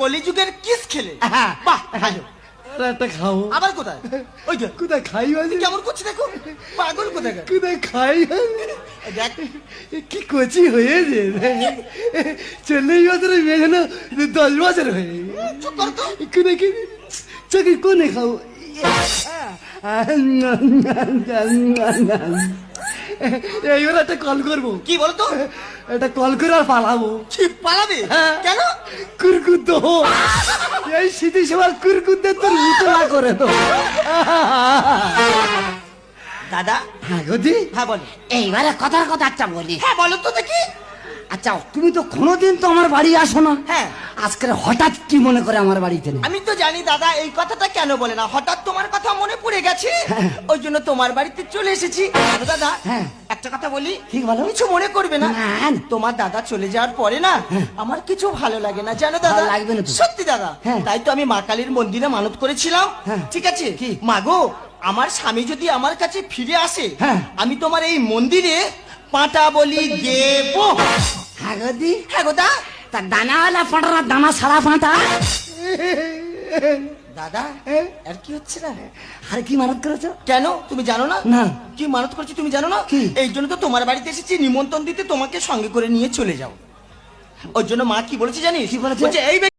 কলিযুগের কিস খেলে হ্যাঁ। বাহ ভালো আর একটা খাও আবার কোথায় ওই যে কোথায় খাই আছে কেমন করছে দেখো পাগল কোথায় কোথায় খাই দেখ কি কচি হয়েছে চল্লিশ বছরের মেয়ে যেন দশ বছর হয়ে চুপ কর তো কোনে কি চোখে কোনে খাও এইবার একটা কল করব। কি বলতো? একটা কল করে আর পালাবো। কি পালাবে? হ্যাঁ। কেন? কুরকুদ এই শীতের সময় কুরকুদ্দের তোর মুতলা করে তো দাদা? হ্যাঁ গদি হ্যাঁ বল এইবারে কথার কথা একটা বলি। হ্যাঁ বলো তো দেখি। আচ্ছা তুমি তো কোনোদিন তো আমার বাড়ি আসো না হ্যাঁ। আজকে হঠাৎ কি মনে করে আমার বাড়িতে আমি তো জানি দাদা এই কথাটা কেন বলে না হঠাৎ তোমার কথা মনে পড়ে গেছে ওই জন্য তোমার বাড়িতে চলে এসেছি দাদা হ্যাঁ। একটা কথা বলি ঠিক বলো। কিছু মনে করবে না। তোমার দাদা চলে যাওয়ার পরে না আমার কিছু ভালো লাগে না জানো দাদা লাগবে না সত্যি দাদা হ্যাঁ। তাই তো আমি মা কালীর মন্দিরে মানত করেছিলাম হ্যাঁ। ঠিক আছে কি? মাগো আমার স্বামী যদি আমার কাছে ফিরে আসে হ্যাঁ। আমি তোমার এই মন্দিরে পাটা বলি দেবো হ্যাঁ গদি হ্যাঁ গো দা তা দানাওয়ালা পাঁটা দানা সারা পাঁটা? দাদা আর কি হচ্ছে না? আর কি মানত করেছ? কেন? তুমি জানো না? না। কি মানত করছি তুমি জানো না? এই জন্য তো তোমার বাড়িতে এসেছি নিমন্ত্রণ দিতে তোমাকে সঙ্গে করে নিয়ে চলে যাও। ওর জন্য মা কি বলেছে জানিস? কি? বলছে? এই